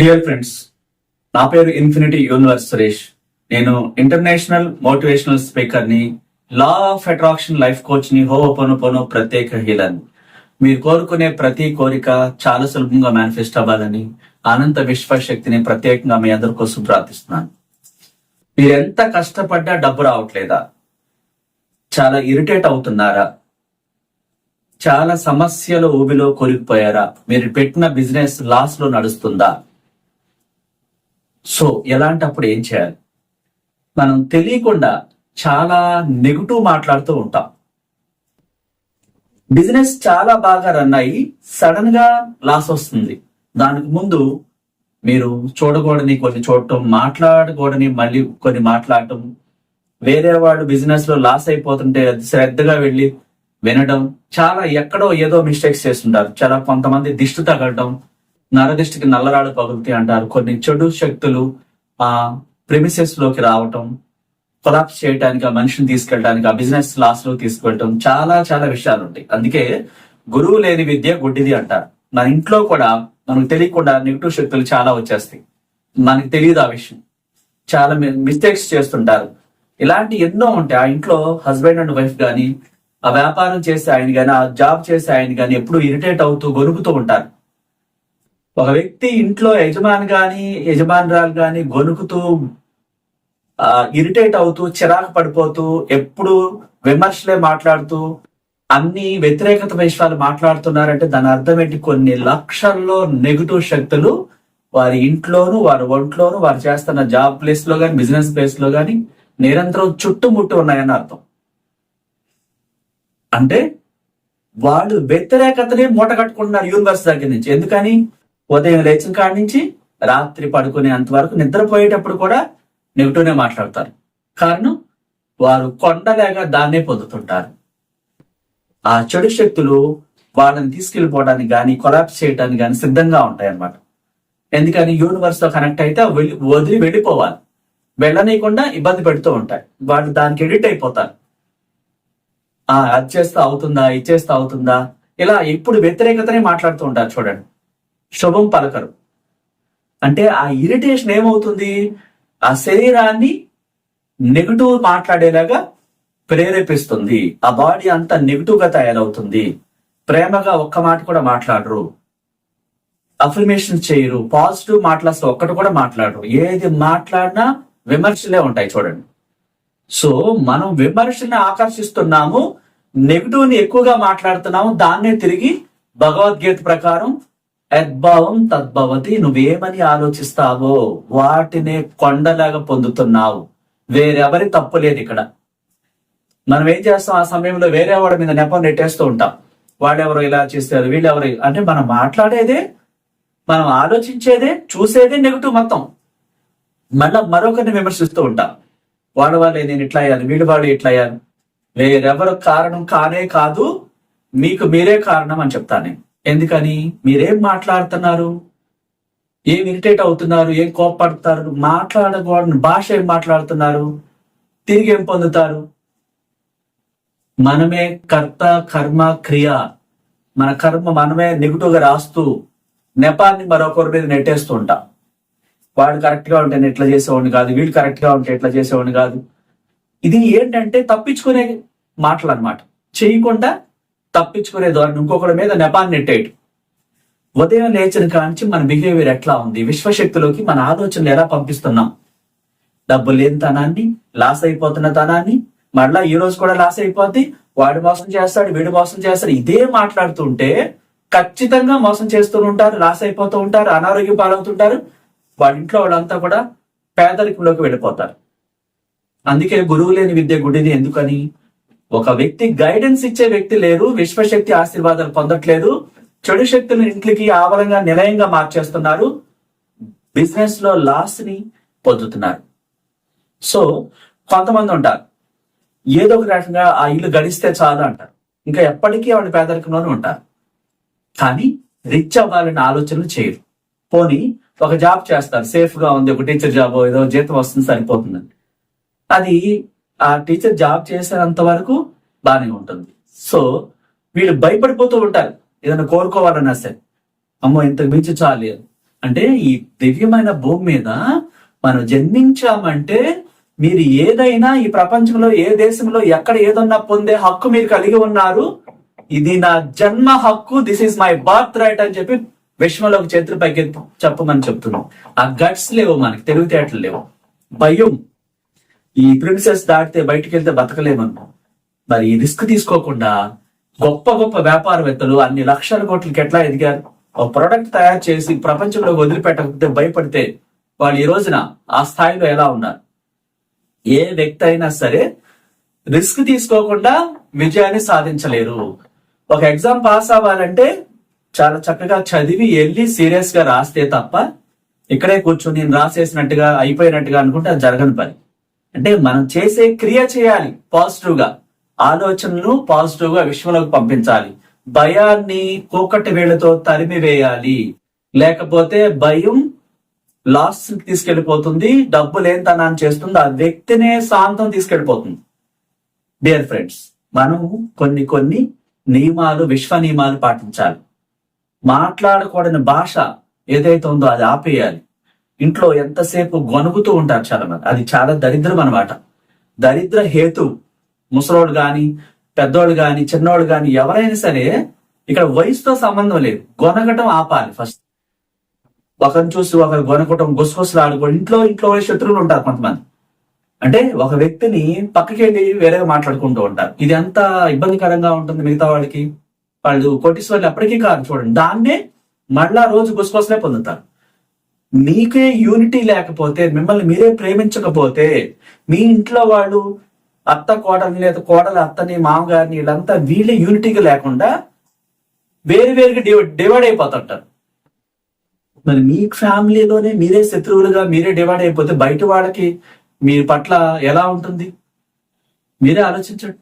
Dear friends నా పేరు infinity universe Suresh. నేను ఇంటర్నేషనల్ మోటివేషనల్ స్పీకర్ని లా ఆఫ్ అట్రాక్షన్ లైఫ్ కోచ్ని పను ప్రత్యేక హీలర్ మీరు కోరుకునే ప్రతి కోరిక చాలా సులభంగా మేనిఫెస్ట్ అవ్వాలని అనంత విశ్వశక్తిని ప్రత్యేకంగా మీ అందరి కోసం ప్రార్థిస్తున్నాను. మీరు ఎంత కష్టపడ్డా డబ్బు రావట్లేదా? చాలా ఇరిటేట్ అవుతున్నారా? చాలా సమస్యలు ఊబిలో కొరిగిపోయారా మీరు పెట్టిన బిజినెస్ లాస్లో నడుస్తుందా? సో ఎలాంటప్పుడు ఏం చేయాలి? మనం తెలియకుండా చాలా నెగిటివ్ మాట్లాడుతూ ఉంటాం. బిజినెస్ చాలా బాగా రన్ అయ్యి సడన్గా లాస్ వస్తుంది. దానికి ముందు మీరు చూడకూడని కొన్ని చూడటం మాట్లాడకూడని మళ్ళీ కొన్ని మాట్లాడటం వేరే వాడు బిజినెస్లో లాస్ అయిపోతుంటే అది శ్రద్ధగా వెళ్ళి వినడం చాలా ఎక్కడో ఏదో మిస్టేక్స్ చేస్తుంటారు. చాలా కొంతమంది దిష్టి తగలటం నరదిష్టికి నల్లరాడు పగులుతాయి అంటారు. కొన్ని చెడు శక్తులు ఆ ప్రిమిసెస్లోకి రావటం కొలాప్స్ చేయడానికి ఆ మనిషిని తీసుకెళ్ళడానికి ఆ బిజినెస్ లాస్లో తీసుకెళ్ళటం చాలా చాలా విషయాలు ఉంటాయి. అందుకే గురువు లేని విద్య గుడ్డిది అంటారు. మన ఇంట్లో కూడా మనకు తెలియకుండా నెగిటివ్ శక్తులు చాలా వచ్చేస్తాయి. మనకి తెలియదు ఆ విషయం. చాలా మిస్టేక్స్ చేస్తుంటారు. ఇలాంటి ఎన్నో ఉంటాయి. ఆ ఇంట్లో హస్బెండ్ అండ్ వైఫ్ కానీ ఆ వ్యాపారం చేసే ఆయన కానీ ఆ జాబ్ చేసే ఆయన కానీ ఎప్పుడు ఇరిటేట్ అవుతూ గొరుకుతూ ఉంటారు. ఒక వ్యక్తి ఇంట్లో యజమాని కానీ యజమానురాలు కానీ గొనుకుతూ ఇరిటేట్ అవుతూ చిరాకు పడిపోతూ ఎప్పుడు విమర్శలే మాట్లాడుతూ అన్ని వ్యతిరేకత విషయాలు మాట్లాడుతున్నారంటే దాని అర్థం ఏంటి? కొన్ని లక్షల్లో నెగిటివ్ శక్తులు వారి ఇంట్లోను వారి ఒంట్లోను వారు చేస్తున్న జాబ్ ప్లేస్లో కానీ బిజినెస్ ప్లేస్లో కానీ నిరంతరం చుట్టుముట్టు ఉన్నాయని అర్థం. అంటే వాళ్ళు వ్యతిరేకతని మూట కట్టుకుంటున్నారు యూనివర్స్ దగ్గర నుంచి. ఎందుకని? ఉదయం లేచిన కాడి నుంచి రాత్రి పడుకునేంత వరకు నిద్రపోయేటప్పుడు కూడా నెగిటివ్నే మాట్లాడతారు. కారణం వారు కొండలేక దాన్నే పొందుతుంటారు. ఆ చెడు శక్తులు వాళ్ళని తీసుకెళ్ళిపోవడానికి కానీ కొలాప్స్ చేయడానికి కానీ సిద్ధంగా ఉంటాయి అన్నమాట ఎందుకని యూనివర్స్తో కనెక్ట్ అయితే వెళ్ళి వదిలి వెళ్ళిపోవాలి. వెళ్ళనీయకుండా ఇబ్బంది పెడుతూ ఉంటాయి. వాళ్ళు దానికి ఎడిట్ అయిపోతారు. ఆ అది చేస్తే అవుతుందా ఇది అవుతుందా ఇలా ఇప్పుడు వ్యతిరేకతనే మాట్లాడుతూ ఉంటారు చూడండి. శుభం పలకరు. అంటే ఆ ఇరిటేషన్ ఏమవుతుంది? ఆ శరీరాన్ని నెగిటివ్ మాట్లాడేలాగా ప్రేరేపిస్తుంది. ఆ బాడీ అంతా నెగిటివ్గా తయారవుతుంది. ప్రేమగా ఒక్క మాట కూడా మాట్లాడరు. అఫర్మేషన్ చేయరు. పాజిటివ్ మాట్లాడితే ఒక్కటి కూడా మాట్లాడరు. ఏది మాట్లాడినా విమర్శలే ఉంటాయి చూడండి. సో మనం విమర్శని ఆకర్షిస్తున్నాము నెగిటివ్ని ఎక్కువగా మాట్లాడుతున్నాము దాన్నే తిరిగి భగవద్గీత ప్రకారం యద్భావం తద్భవతి నువ్వేమని ఆలోచిస్తావో వాటినే కొండలాగా పొందుతున్నావు. వేరెవరి తప్పు లేదు ఇక్కడ. మనం ఏం చేస్తాం? ఆ సమయంలో వేరే వాడి మీద నెపం నెట్టేస్తూ ఉంటాం. వాడెవరు ఇలా చేస్తారు వీళ్ళెవరు అంటే మనం మాట్లాడేదే మనం ఆలోచించేదే చూసేదే నెగిటివ్ మొత్తం. మళ్ళా మరొకరిని విమర్శిస్తూ ఉంటాం. వాళ్ళ వాళ్ళే నేను ఇట్లా అయ్యాను వీడి వాళ్ళు ఇట్లా అయ్యాను. వేరెవరు కారణం కానే కాదు మీకు మీరే కారణం అని చెప్తాను నేను. ఎందుకని? మీరేం మాట్లాడుతున్నారు? ఏం ఇరిటేట్ అవుతున్నారు? ఏం కోపడుతున్నారు మాట్లాడకూడని భాష ఏం మాట్లాడుతున్నారు? తిరిగి ఏం పొందుతారు? మనమే కర్త కర్మ క్రియ. మన కర్మ మనమే నెగిటివ్గా రాస్తూ నెపాన్ని మరొకరి మీద నెట్టేస్తూ ఉంటాం. వాడు కరెక్ట్గా ఉంటే ఎట్లా చేసేవాడిని కాదు వీడు కరెక్ట్గా ఉంటే ఎట్లా చేసేవాడిని కాదు. ఇది ఏంటంటే తప్పించుకునే మాటలు అనమాట చేయకుండా తప్పించుకునే ద్వారా ఇంకొకరి మీద నెపాన్ని నెట్టేయటం. ఉదయం లేచిన కాంచి మన బిహేవియర్ ఎట్లా ఉంది? విశ్వశక్తిలోకి మన ఆలోచనలు ఎలా పంపిస్తున్నాం? డబ్బు లేని తనాన్ని లాస్ అయిపోతున్న తనాన్ని మళ్ళా ఈ రోజు కూడా లాస్ అయిపోద్ది. వాడు మోసం చేస్తాడు వీడు మోసం చేస్తాడు. ఇదే మాట్లాడుతుంటే ఖచ్చితంగా మోసం చేస్తూ ఉంటారు లాస్ అయిపోతూ ఉంటారు అనారోగ్యం పాలవుతుంటారు. వాళ్ళ ఇంట్లో వాళ్ళంతా కూడా పేదరికంలోకి వెళ్ళిపోతారు. అందుకే గురువు లేని విద్య గుడిది ఎందుకని? ఒక వ్యక్తి గైడెన్స్ ఇచ్చే వ్యక్తి లేరు విశ్వశక్తి ఆశీర్వాదాలు పొందట్లేదు చెడు శక్తులను ఇంట్లోకి ఆవలంగా నిలయంగా మార్చేస్తున్నారు బిజినెస్లో లాస్ని పొందుతున్నారు. సో కొంతమంది ఉంటారు. ఏదో ఒక రకంగా ఆ ఇల్లు గడిస్తే చాలు అంటారు. ఇంకా ఎప్పటికీ వాళ్ళ పేదరికంలోనే ఉంటారు. కానీ రిచ్ అవ్వాలనే ఆలోచనలు చేయరు. పోనీ ఒక జాబ్ చేస్తారు. సేఫ్గా ఉంది ఒక టీచర్ జాబ్ ఏదో జీతం వస్తుంది సరిపోతుందండి అది ఆ టీచర్ జాబ్ చేసేంత వరకు బాగానే ఉంటుంది. సో వీళ్ళు భయపడిపోతూ ఉంటారు. ఏదైనా కోరుకోవాలన్నా సరే. అమ్మో ఇంతకు మించి చాలు అంటే ఈ దివ్యమైన భూమి మీద మనం జన్మించామంటే మీరు ఏదైనా ఈ ప్రపంచంలో ఏ దేశంలో ఎక్కడ ఏదన్నా పొందే హక్కు మీరు కలిగి ఉన్నారు. ఇది నా జన్మ హక్కు this is my birth right అని చెప్పి విశ్వంలోకి చేతులు పైకి చెప్పమని చెప్తున్నాం. ఆ గట్స్ లేవు మనకి తెలివితేటలు లేవు. భయం. ఈ ప్రిన్సెస్ దాటితే బయటికి వెళ్తే బతకలేమన్నాం మరి ఈ రిస్క్ తీసుకోకుండా గొప్ప గొప్ప వ్యాపారవేత్తలు అన్ని లక్షల కోట్లకి ఎట్లా ఎదిగారు? ఒక ప్రోడక్ట్ తయారు చేసి ప్రపంచంలో వదిలిపెట్టకపోతే భయపడితే వాళ్ళు ఈ రోజున ఆ స్థాయిలో ఎలా ఉన్నారు? ఏ వ్యక్తి అయినా సరే రిస్క్ తీసుకోకుండా విజయాన్ని సాధించలేరు. ఒక ఎగ్జామ్ పాస్ అవ్వాలంటే చాలా చక్కగా చదివి వెళ్ళి సీరియస్గా రాస్తే తప్ప ఇక్కడే కూర్చొని నేను రాసేసినట్టుగా అయిపోయినట్టుగా అనుకుంటే అది జరగని పని. అంటే మనం చేసే క్రియ చేయాలి పాజిటివ్గా. ఆలోచనలు పాజిటివ్గా విశ్వంలోకి పంపించాలి. భయాన్ని కూకటి వేళ్ళతో తరిమి వేయాలి. లేకపోతే భయం లాస్ తీసుకెళ్ళిపోతుంది డబ్బు లేనితనాన్ని చేస్తుంది ఆ వ్యక్తినే శాంతం తీసుకెళ్ళిపోతుంది డియర్ ఫ్రెండ్స్ మనం కొన్ని కొన్ని నియమాలు విశ్వ నియమాలు పాటించాలి. మాట్లాడకూడని భాష ఏదైతే ఉందో అది ఆపేయాలి. ఇంట్లో ఎంతసేపు గొనుగుతూ ఉంటారు చాలా మంది అది చాలా దరిద్రం అనమాట దరిద్ర హేతు ముసలోడు గాని పెద్దోళ్ళు గాని చిన్నోళ్ళు గాని ఎవరైనా సరే ఇక్కడ వయసుతో సంబంధం లేదు. గొనగటం ఆపాలి ఫస్ట్. ఒకరిని చూసి ఒకరు గొనగటం గుసగుసలు ఆడుకోవడం ఇంట్లో ఇంట్లో శత్రువులు ఉంటారు కొంతమంది. అంటే ఒక వ్యక్తిని పక్కకి వెళ్ళి వేరేగా మాట్లాడుకుంటూ ఉంటారు. ఇది ఎంత ఇబ్బందికరంగా ఉంటుంది మిగతా వాళ్ళకి? వాళ్ళు కోటీశ్వర్లు ఎప్పటికీ కాదు చూడండి. దాన్నే మళ్ళా రోజు గుసగుసలే పొందుతారు. మీకే యూనిటీ లేకపోతే మిమ్మల్ని మీరే ప్రేమించకపోతే మీ ఇంట్లో వాళ్ళు అత్త కోడల్ని లేదా కోడల అత్తని మామగారిని వీళ్ళంతా వీళ్ళే యూనిటీగా లేకుండా వేరు వేరుగా డివైడ్ అయిపోతుంటారు. మరి మీ ఫ్యామిలీలోనే మీరే శత్రువులుగా మీరే డివైడ్ అయిపోతే బయట వాళ్ళకి మీ పట్ల ఎలా ఉంటుంది? మీరే ఆలోచించండి.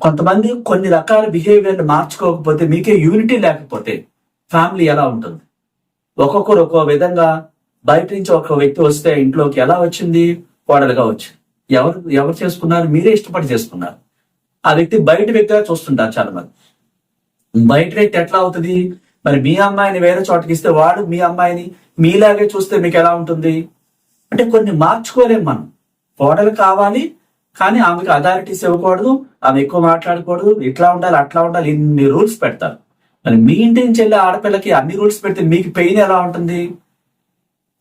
కొంతమంది కొన్ని రకాల బిహేవియర్ మార్చుకోకపోతే మీకే యూనిటీ లేకపోతే ఫ్యామిలీ ఎలా ఉంటుంది? ఒక్కొక్కరు ఒక్కో విధంగా బయట నుంచి ఒక వ్యక్తి వస్తే ఇంట్లోకి ఎలా వచ్చింది? కోడలుగా వచ్చింది ఎవరు ఎవరు చేసుకున్నారు? మీరే ఇష్టపడి చేసుకున్నారు. ఆ వ్యక్తి బయట వ్యక్తిగా చూస్తుంటారు చాలా మంది బయట వ్యక్తి ఎట్లా అవుతుంది? మరి మీ అమ్మాయిని వేరే చోటకి ఇస్తే వాడు మీ అమ్మాయిని మీలాగే చూస్తే మీకు ఎలా ఉంటుంది? అంటే కొన్ని మార్చుకోలేం మనం. కోడలు కావాలి కానీ ఆమెకు అథారిటీస్ ఇవ్వకూడదు ఆమె ఎక్కువ మాట్లాడకూడదు ఇట్లా ఉండాలి అట్లా ఉండాలి ఇన్ని రూల్స్ పెడతారు. మరి మీ ఇంటి నుంచి వెళ్ళే ఆడపిల్లకి అన్ని రూల్స్ పెడితే మీకు పెయిన్ ఎలా ఉంటుంది?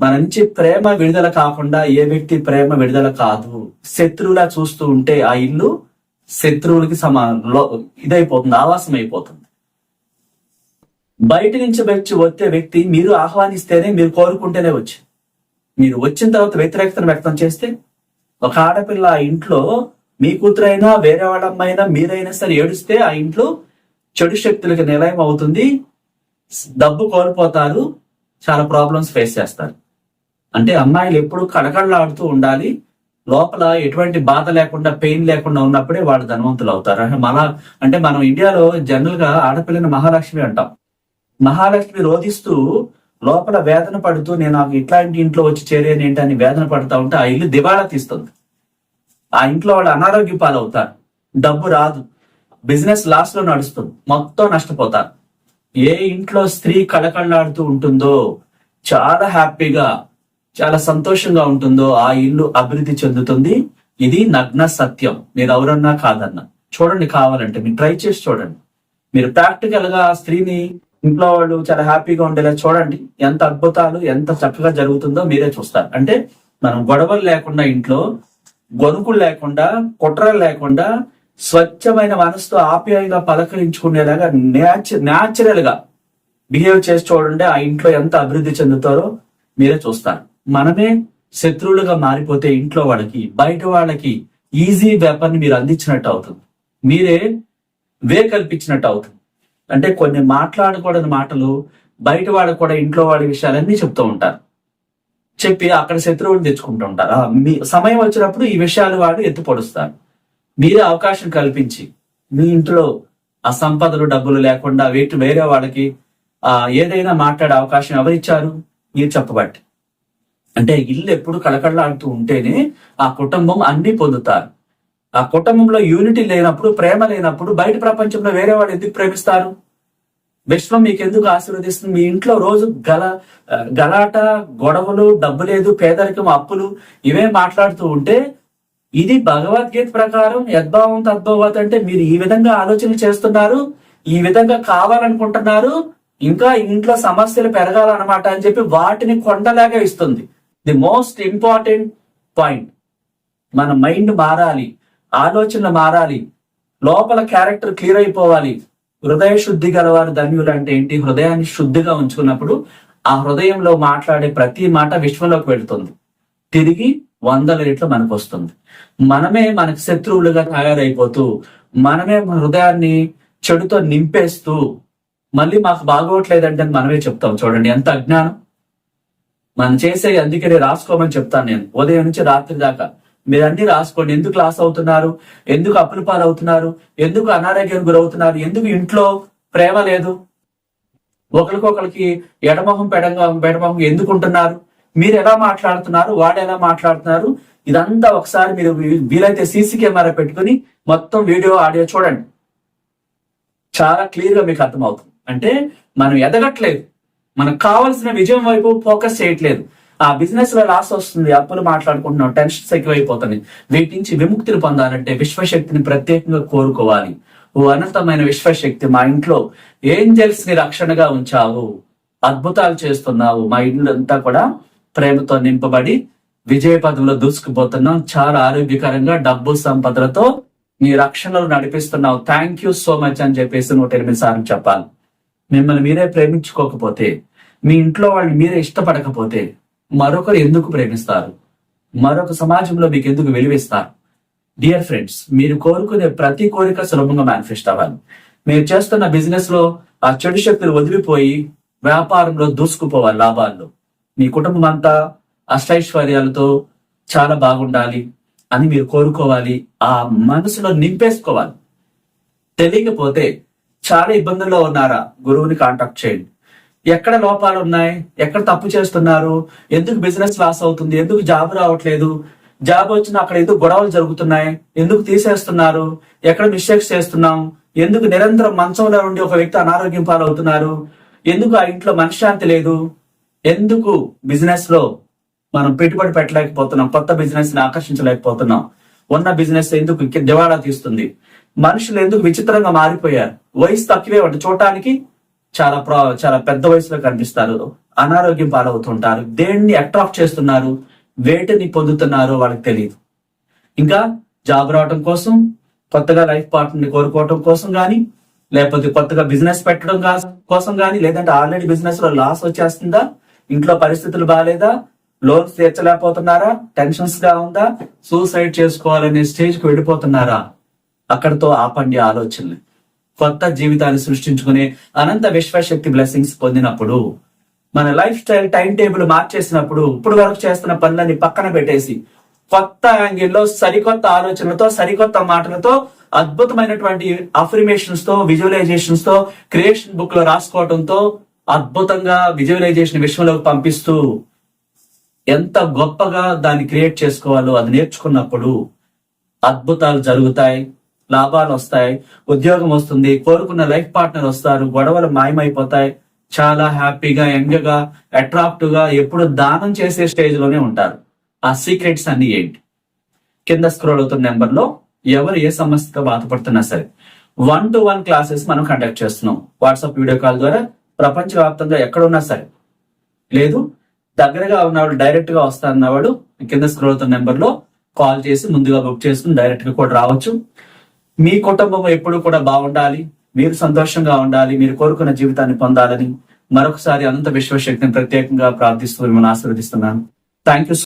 మన నుంచి ప్రేమ విడుదల కాకుండా ఏ వ్యక్తి ప్రేమ విడుదల కాదు. శత్రువులా చూస్తూ ఉంటే ఆ ఇల్లు శత్రువులకి సమా ఇదైపోతుంది ఆవాసం అయిపోతుంది బయట నుంచి వచ్చి వచ్చే వ్యక్తి మీరు ఆహ్వానిస్తేనే మీరు కోరుకుంటేనే వచ్చి. మీరు వచ్చిన తర్వాత వ్యతిరేకతను వ్యక్తం చేస్తే ఒక ఆడపిల్ల ఆ ఇంట్లో మీ కూతురైనా వేరే వాళ్ళమ్మైనా మీరైనా సరే ఏడుస్తే ఆ ఇంట్లో చెడు శక్తులకి నిలయం అవుతుంది. డబ్బు కోల్పోతారు. చాలా ప్రాబ్లమ్స్ ఫేస్ చేస్తారు. అంటే అమ్మాయిలు ఎప్పుడు కడకడలాడుతూ ఉండాలి. లోపల ఎటువంటి బాధ లేకుండా పెయిన్ లేకుండా ఉన్నప్పుడే వాళ్ళు ధనవంతులు అవుతారు. అంటే మన అంటే మనం ఇండియాలో జనరల్గా ఆడపిల్లని మహాలక్ష్మి అంటాం. మహాలక్ష్మి రోధిస్తూ లోపల వేదన పడుతూ నేను నాకు ఇట్లాంటి ఇంట్లో వచ్చి చేరేది ఏంటని వేదన పడుతూ ఉంటే ఆ ఇల్లు దివాళా తీస్తుంది. ఆ ఇంట్లో వాళ్ళు అనారోగ్య పాలవుతారు డబ్బు రాదు. బిజినెస్ లాస్లో నడుస్తుంది. మొత్తం నష్టపోతారు. ఏ ఇంట్లో స్త్రీ కళకళలాడుతూ ఉంటుందో చాలా హ్యాపీగా చాలా సంతోషంగా ఉంటుందో ఆ ఇల్లు అభివృద్ధి చెందుతుంది. ఇది నగ్న సత్యం. మీరు ఎవరన్నా కాదన్నా. చూడండి కావాలంటే మీరు ట్రై చేసి చూడండి. మీరు ప్రాక్టికల్గా స్త్రీని ఇంట్లో వాళ్ళు చాలా హ్యాపీగా ఉండేలా చూడండి. ఎంత అద్భుతాలు ఎంత చక్కగా జరుగుతుందో మీరే చూస్తారు. అంటే మనం గొడవలు లేకుండా ఇంట్లో గొనుకులు లేకుండా కుట్రలు లేకుండా స్వచ్ఛమైన మనసుతో ఆప్యాయంగా పలకరించుకునేలాగా న్యాచురల్గా బిహేవ్ చేసి చూడండి ఆ ఇంట్లో ఎంత అభివృద్ధి చెందుతారో మీరే చూస్తారు. మనమే శత్రువులుగా మారిపోతే ఇంట్లో వాళ్ళకి బయట వాళ్ళకి ఈజీ వెపన్ మీరు అందించినట్టు అవుతుంది. మీరే వే కల్పించినట్టు అవుతుంది. అంటే కొన్ని మాట్లాడకూడని మాటలు బయట వాళ్ళకు కూడా ఇంట్లో వాళ్ళ విషయాలన్నీ చెప్తూ ఉంటారు. చెప్పి అక్కడ శత్రువులు తెచ్చుకుంటూ ఉంటారు. మీ సమయం వచ్చినప్పుడు ఈ విషయాలు వాడు ఎత్తుపడుస్తారు. మీరే అవకాశం కల్పించి మీ ఇంట్లో ఆ సంపదలు డబ్బులు లేకుండా వీటి వేరే వాళ్ళకి ఆ ఏదైనా మాట్లాడే అవకాశం ఎవరిచ్చారు? మీరు చెప్పబట్టి. అంటే ఇల్లు ఎప్పుడు కళకళలాడుతూ ఉంటేనే ఆ కుటుంబం అన్ని పొందుతారు. ఆ కుటుంబంలో యూనిటీ లేనప్పుడు ప్రేమ లేనప్పుడు బయట ప్రపంచంలో వేరే వాళ్ళు ఎందుకు ప్రేమిస్తారు? విశ్వం మీకు ఎందుకు ఆశీర్వదిస్తుంది? మీ ఇంట్లో రోజు గల గలాట గొడవలు డబ్బు లేదు పేదరికం అప్పులు ఇవే మాట్లాడుతూ ఉంటే ఇది భగవద్గీత ప్రకారం యద్భావం తద్భావత్ అంటే మీరు ఈ విధంగా ఆలోచన చేస్తున్నారు ఈ విధంగా కావాలనుకుంటున్నారు ఇంకా ఇంట్లో సమస్యలు పెరగాలన్నమాట అని చెప్పి వాటిని కొండలాగా ఇస్తుంది. ది మోస్ట్ ఇంపార్టెంట్ పాయింట్ మన మైండ్ మారాలి ఆలోచనలు మారాలి లోపల క్యారెక్టర్ క్లియర్ అయిపోవాలి. హృదయ శుద్ధి గలవారు ధన్యులు అంటే ఏంటి? హృదయాన్ని శుద్ధిగా ఉంచుకున్నప్పుడు ఆ హృదయంలో మాట్లాడే ప్రతి మాట విశ్వంలోకి వెళుతుంది. తిరిగి వందల రెట్లు మనకు వస్తుంది మనమే మనకు శత్రువులుగా తయారైపోతూ మనమే మన హృదయాన్ని చెడుతో నింపేస్తూ మళ్ళీ మాకు బాగోట్లేదంటే అని మనమే చెప్తాం. చూడండి ఎంత అజ్ఞానం. మనం చేసే అందుకనే రాసుకోమని చెప్తాను నేను. ఉదయం నుంచి రాత్రి దాకా. మీరు అన్ని రాసుకోండి. ఎందుకు లాస్ అవుతున్నారు? ఎందుకు అప్పులు పాలవుతున్నారు? ఎందుకు అనారోగ్యం గురవుతున్నారు? ఎందుకు ఇంట్లో ప్రేమ లేదు? ఒకరికొకరికి ఎడమొహం పెడంగా పెడమొహం ఎందుకు ఉంటున్నారు మీరు ఎలా మాట్లాడుతున్నారు? వాడు ఎలా మాట్లాడుతున్నారు? ఇదంతా ఒకసారి మీరు వీలైతే సీసీ కెమెరా పెట్టుకుని మొత్తం వీడియో ఆడియో చూడండి. చాలా క్లియర్గా మీకు అర్థమవుతుంది. అంటే మనం ఎదగట్లేదు. మనకు కావాల్సిన విజయం వైపు ఫోకస్ చేయట్లేదు. ఆ బిజినెస్లో లాస్ వస్తుంది. అప్పులు మాట్లాడుకుంటున్నాం. టెన్షన్స్ ఎక్కువైపోతుంది వీటి నుంచి విముక్తిని పొందాలంటే విశ్వశక్తిని ప్రత్యేకంగా కోరుకోవాలి. ఓ అనంతమైన విశ్వశక్తి మా ఇంట్లో ఏంజల్స్ని రక్షణగా ఉంచావు. అద్భుతాలు చేస్తున్నావు. మా ఇల్లు అంతా కూడా ప్రేమతో నింపబడి విజయ పదంలో దూసుకుపోతున్నాం. చాలా ఆరోగ్యకరంగా డబ్బు సంపదలతో నీ రక్షణలు నడిపిస్తున్నావు. థ్యాంక్ యూ సో మచ్ అని చెప్పేసి నూట ఎనిమిది సార్లు చెప్పాలి. మిమ్మల్ని మీరే ప్రేమించుకోకపోతే మీ ఇంట్లో వాళ్ళు మీరే ఇష్టపడకపోతే మరొకరు ఎందుకు ప్రేమిస్తారు? మరొక సమాజంలో మీకు ఎందుకు విలువిస్తారు? డియర్ ఫ్రెండ్స్ మీరు కోరుకునే ప్రతి కోరిక సులభంగా మేనిఫెస్ట్ అవ్వాలి. మీరు చేస్తున్న బిజినెస్లో ఆ చెడు శక్తులు వదిలిపోయి వ్యాపారంలో దూసుకుపోవాలి లాభాల్లో. మీ కుటుంబం అంతా అష్టైశ్వర్యాలతో చాలా బాగుండాలి అని మీరు కోరుకోవాలి. ఆ మనసులో నింపేసుకోవాలి. తెలియకపోతే చాలా ఇబ్బందుల్లో ఉన్నారా? గురువుని కాంటాక్ట్ చేయండి. ఎక్కడ లోపాలు ఉన్నాయి? ఎక్కడ తప్పు చేస్తున్నారు? ఎందుకు బిజినెస్ లాస్ అవుతుంది? ఎందుకు జాబ్ రావట్లేదు? జాబ్ వచ్చిన అక్కడ ఎందుకు గొడవలు జరుగుతున్నాయి? ఎందుకు తీసేస్తున్నారు? ఎక్కడ మిస్టేక్స్ చేస్తున్నాం? ఎందుకు నిరంతరం మంచంలో ఉండి ఒక వ్యక్తి అనారోగ్యం పాలవుతున్నారు? ఎందుకు ఆ ఇంట్లో మనశ్శాంతి లేదు? ఎందుకు బిజినెస్లో మనం పెట్టుబడి పెట్టలేకపోతున్నాం? కొత్త బిజినెస్ని ఆకర్షించలేకపోతున్నాం? ఉన్న బిజినెస్ ఎందుకు ఇంక దివాళా తీస్తుంది? మనుషులు ఎందుకు విచిత్రంగా మారిపోయారు? వయసు తక్కువే ఉంటే చూడటానికి చాలా ప్రా చాలా పెద్ద వయసులో కనిపిస్తారు. అనారోగ్యం పాలవుతుంటారు. దేన్ని అట్రాక్ట్ చేస్తున్నారు? వేటిని పొందుతున్నారో వాళ్ళకి తెలియదు ఇంకా జాబ్ రావడం కోసం కొత్తగా లైఫ్ పార్ట్నర్ని కోరుకోవటం కోసం కానీ లేకపోతే కొత్తగా బిజినెస్ పెట్టడం కోసం కానీ లేదంటే ఆల్రెడీ బిజినెస్లో లాస్ వచ్చేస్తుందా? ఇంట్లో పరిస్థితులు బాగాలేదా లోన్స్ తీర్చలేకపోతున్నారా? టెన్షన్స్గా ఉందా? సూసైడ్ చేసుకోవాలనే స్టేజ్కి వెళ్ళిపోతున్నారా? అక్కడతో ఆపండి ఆలోచనలు. కొత్త జీవితాన్ని సృష్టించుకునే అనంత విశ్వశక్తి బ్లెస్సింగ్స్ పొందినప్పుడు మన లైఫ్ స్టైల్ టైం టేబుల్ మార్చేసినప్పుడు ఇప్పుడు వరకు చేస్తున్న పనులన్నీ పక్కన పెట్టేసి కొత్త యాంగిల్లో సరికొత్త ఆలోచనలతో సరికొత్త మాటలతో అద్భుతమైనటువంటి అఫర్మేషన్స్తో విజువలైజేషన్స్తో క్రియేషన్ బుక్లో రాసుకోవడంతో అద్భుతంగా విజువలైజేషన్ విశ్వంలోకి పంపిస్తూ ఎంత గొప్పగా దాన్ని క్రియేట్ చేసుకోవాలో అది నేర్చుకున్నప్పుడు అద్భుతాలు జరుగుతాయి లాభాలు వస్తాయి ఉద్యోగం వస్తుంది కోరుకున్న లైఫ్ పార్ట్నర్ వస్తారు గొడవలు మాయమైపోతాయి చాలా హ్యాపీగా యంగ్గా అట్రాక్టివ్గా ఎప్పుడు దానం చేసే స్టేజ్లోనే ఉంటారు. ఆ సీక్రెట్స్ అన్ని ఏంటి? కింద స్క్రోల్ అవుతున్న నెంబర్లో ఎవరు ఏ సమస్యతో బాధపడుతున్నా సరే వన్ టు వన్ క్లాసెస్ మనం కండక్ట్ చేస్తున్నాం. వాట్సాప్ వీడియో కాల్ ద్వారా ప్రపంచవ్యాప్తంగా ఎక్కడున్నా సరే. లేదు దగ్గరగా ఉన్నవాడు డైరెక్ట్గా వస్తా అన్నవాడు కింద స్క్రోల్ అవుతున్న నెంబర్లో కాల్ చేసి ముందుగా బుక్ చేసుకుని డైరెక్ట్గా కూడా రావచ్చు. మీ కుటుంబం ఎప్పుడు కూడా బాగుండాలి. మీరు సంతోషంగా ఉండాలి. మీరు కోరుకున్న జీవితాన్ని పొందాలని మరొకసారి అనంత విశ్వశక్తిని ప్రత్యేకంగా ప్రార్థిస్తూ మిమ్మల్ని ఆశీర్వదిస్తున్నాను. Thank you